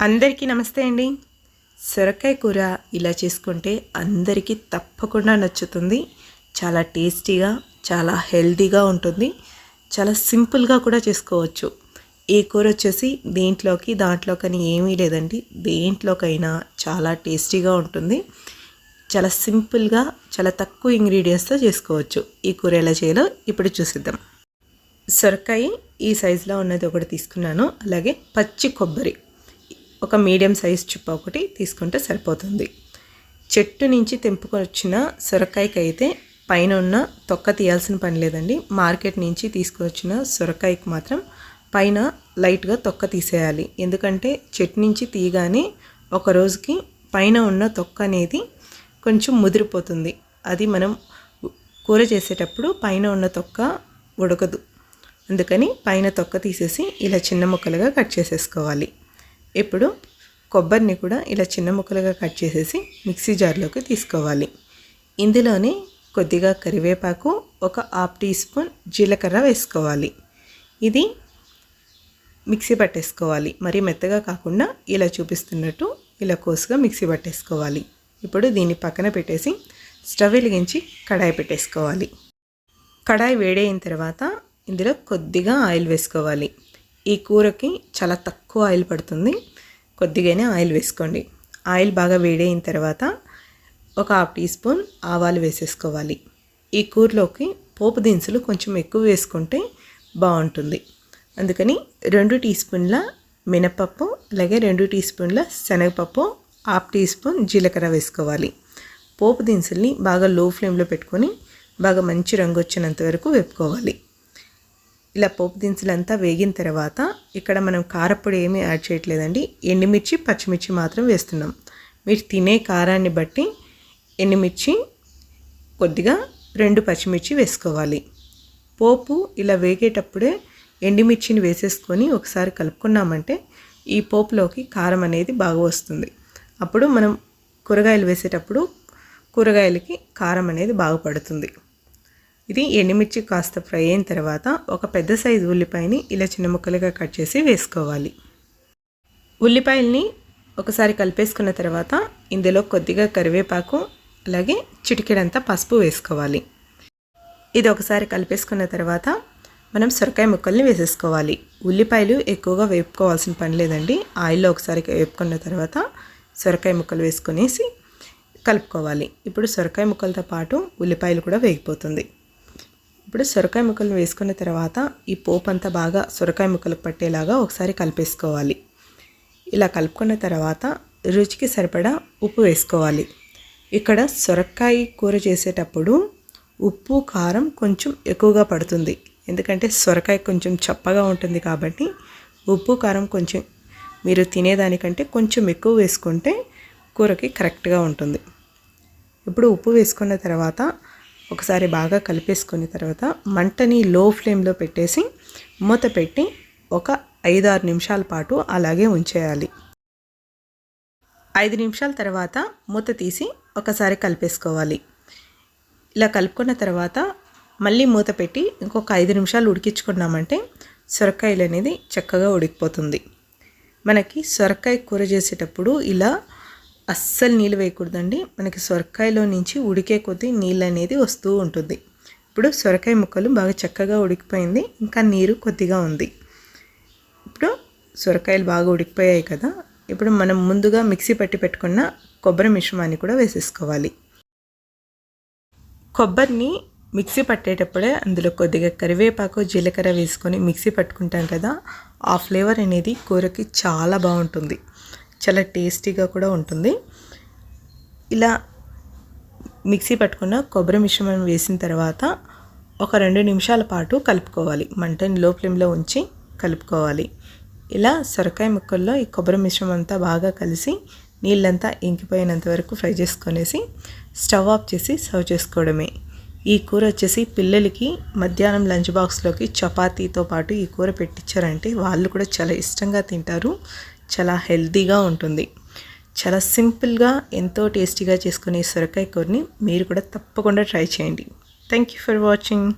అందరికీ నమస్తే అండి. సొరకాయ కూర ఇలా చేసుకుంటే అందరికీ తప్పకుండా నచ్చుతుంది. చాలా టేస్టీగా చాలా హెల్తీగా ఉంటుంది. చాలా సింపుల్గా కూడా చేసుకోవచ్చు. ఈ కూర వచ్చేసి దేంట్లోకి దాంట్లోకని ఏమీ లేదండి. దేంట్లోకైనా చాలా టేస్టీగా ఉంటుంది. చాలా సింపుల్గా చాలా తక్కువ ఇంగ్రీడియంట్స్తో చేసుకోవచ్చు. ఈ కూర ఎలా చేయాలో ఇప్పుడు చూసిద్దాం. సొరకాయ ఈ సైజులో ఉన్నది ఒకటి తీసుకున్నాను. అలాగే పచ్చి కొబ్బరి. ఒక మీడియం సైజ్ చుప్ప ఒకటి తీసుకుంటే సరిపోతుంది. చెట్టు నుంచి తెంపుకొని వచ్చిన సొరకాయకి అయితే పైన ఉన్న తొక్క తీయాల్సిన పని లేదండి. మార్కెట్ నుంచి తీసుకొచ్చిన సొరకాయకి మాత్రం పైన లైట్గా తొక్క తీసేయాలి. ఎందుకంటే చెట్టు నుంచి తీయగానే ఒక రోజుకి పైన ఉన్న తొక్క అనేది కొంచెం ముదిరిపోతుంది. అది మనం కూర చేసేటప్పుడు పైన ఉన్న తొక్క ఉడకదు. అందుకని పైన తొక్క తీసేసి ఇలా చిన్న ముక్కలుగా కట్ చేసేసుకోవాలి. ఇప్పుడు కొబ్బరిని కూడా ఇలా చిన్న ముక్కలుగా కట్ చేసేసి మిక్సీ జార్లోకి తీసుకోవాలి. ఇందులోనే కొద్దిగా కరివేపాకు ఒక హాఫ్ టీ స్పూన్ జీలకర్ర వేసుకోవాలి. ఇది మిక్సీ పట్టేసుకోవాలి. మరీ మెత్తగా కాకుండా ఇలా చూపిస్తున్నట్టు ఇలా కోసుగా మిక్సీ పట్టేసుకోవాలి. ఇప్పుడు దీన్ని పక్కన పెట్టేసి స్టవ్ వెలిగించి కడాయి పెట్టేసుకోవాలి. కడాయి వేడైన తర్వాత ఇందులో కొద్దిగా ఆయిల్ వేసుకోవాలి. ఈ కూరకి చాలా తక్కువ ఆయిల్ పడుతుంది. కొద్దిగానే ఆయిల్ వేసుకోండి. ఆయిల్ బాగా వేడైన తర్వాత ఒక హాఫ్ టీ స్పూన్ ఆవాలు వేసేసుకోవాలి. ఈ కూరలోకి పోపు దినుసులు కొంచెం ఎక్కువ వేసుకుంటే బాగుంటుంది. అందుకని రెండు టీ స్పూన్ల మినపప్పు అలాగే రెండు టీ స్పూన్ల శనగపప్పు హాఫ్ టీ స్పూన్ జీలకర్ర వేసుకోవాలి. పోపు దినుసుల్ని బాగా లో ఫ్లేమ్లో పెట్టుకొని బాగా మంచి రంగు వచ్చినంత వరకు వేపుకోవాలి. ఇలా పోపు దినుసులంతా వేగిన తర్వాత ఇక్కడ మనం కారపొడి ఏమీ యాడ్ చేయట్లేదండి. ఎండుమిర్చి పచ్చిమిర్చి మాత్రం వేస్తున్నాం. మీరు తినే కారాన్ని బట్టి ఎండుమిర్చి కొద్దిగా రెండు పచ్చిమిర్చి వేసుకోవాలి. పోపు ఇలా వేగేటప్పుడే ఎండుమిర్చిని వేసేసుకొని ఒకసారి కలుపుకున్నామంటే ఈ పోపులోకి కారం అనేది బాగా వస్తుంది. అప్పుడు మనం కూరగాయలు వేసేటప్పుడు కూరగాయలకి కారం అనేది బాగా పడుతుంది. ఇది ఎండుమిర్చి కాస్త ఫ్రై అయిన తర్వాత ఒక పెద్ద సైజు ఉల్లిపాయని ఇలా చిన్న ముక్కలుగా కట్ చేసి వేసుకోవాలి. ఉల్లిపాయల్ని ఒకసారి కలిపేసుకున్న తర్వాత ఇందులో కొద్దిగా కరివేపాకు అలాగే చిటికెడంతా పసుపు వేసుకోవాలి. ఇది ఒకసారి కలిపేసుకున్న తర్వాత మనం సొరకాయ ముక్కల్ని వేసేసుకోవాలి. ఉల్లిపాయలు ఎక్కువగా వేపుకోవాల్సిన పని లేదండి. ఆయిల్లో ఒకసారి వేపుకున్న తర్వాత సొరకాయ ముక్కలు వేసుకునేసి కలుపుకోవాలి. ఇప్పుడు సొరకాయ ముక్కలతో పాటు ఉల్లిపాయలు కూడా వేగిపోతుంది. ఇప్పుడు సొరకాయ ముక్కలు వేసుకున్న తర్వాత ఈ పోపు అంతా బాగా సొరకాయ ముక్కలకు పట్టేలాగా ఒకసారి కలిపేసుకోవాలి. ఇలా కలుపుకున్న తర్వాత రుచికి సరిపడా ఉప్పు వేసుకోవాలి. ఇక్కడ సొరకాయ కూర చేసేటప్పుడు ఉప్పు కారం కొంచెం ఎక్కువగా పడుతుంది. ఎందుకంటే సొరకాయ కొంచెం చప్పగా ఉంటుంది కాబట్టి ఉప్పు కారం కొంచెం మీరు తినేదానికంటే కొంచెం ఎక్కువ వేసుకుంటే కూరకి కరెక్ట్గా ఉంటుంది. ఇప్పుడు ఉప్పు వేసుకున్న తర్వాత ఒకసారి బాగా కలిపేసుకున్న తర్వాత మంటని లో ఫ్లేమ్లో పెట్టేసి మూత పెట్టి ఒక ఐదారు నిమిషాల పాటు అలాగే ఉంచేయాలి. ఐదు నిమిషాల తర్వాత మూత తీసి ఒకసారి కలిపేసుకోవాలి. ఇలా కలుపుకున్న తర్వాత మళ్ళీ మూత పెట్టి ఇంకొక ఐదు నిమిషాలు ఉడికించుకున్నామంటే సొరకాయలు అనేది చక్కగా ఉడికిపోతుంది. మనకి సొరకాయ కూర చేసేటప్పుడు ఇలా అస్సలు నీళ్ళు వేయకూడదండి. మనకి సొరకాయలో నుంచి ఉడికే కొద్దీ నీళ్ళు అనేది వస్తూ ఉంటుంది. ఇప్పుడు సొరకాయ ముక్కలు బాగా చక్కగా ఉడికిపోయింది. ఇంకా నీరు కొద్దిగా ఉంది. ఇప్పుడు సొరకాయలు బాగా ఉడికిపోయాయి కదా. ఇప్పుడు మనం ముందుగా మిక్సీ పట్టి పెట్టుకున్న కొబ్బరి మిశ్రమాన్ని కూడా వేసేసుకోవాలి. కొబ్బరిని మిక్సీ పట్టేటప్పుడే అందులో కొద్దిగా కరివేపాకు జీలకర్ర వేసుకొని మిక్సీ పట్టుకుంటాం కదా. ఆ ఫ్లేవర్ అనేది కూరకి చాలా బాగుంటుంది. చాలా టేస్టీగా కూడా ఉంటుంది. ఇలా మిక్సీ పట్టుకున్న కొబ్బరి మిశ్రమం వేసిన తర్వాత ఒక రెండు నిమిషాల పాటు కలుపుకోవాలి. మంటని లో ఫ్లేమ్లో ఉంచి కలుపుకోవాలి. ఇలా సొరకాయ ముక్కల్లో ఈ కొబ్బరి మిశ్రమం అంతా బాగా కలిసి నీళ్ళంతా ఇంకిపోయినంత వరకు ఫ్రై చేసుకొనేసి స్టవ్ ఆఫ్ చేసి సర్వ్ చేసుకోవడమే. ఈ కూర వచ్చేసి పిల్లలకి మధ్యాహ్నం లంచ్ బాక్స్లోకి చపాతీతో పాటు ఈ కూర పెట్టించారంటే వాళ్ళు కూడా చాలా ఇష్టంగా తింటారు. చాలా హెల్తీగా ఉంటుంది. చాలా సింపుల్గా ఎంతో టేస్టీగా చేసుకునే సొరకాయ కూరని మీరు కూడా తప్పకుండా ట్రై చేయండి. Thank you for watching.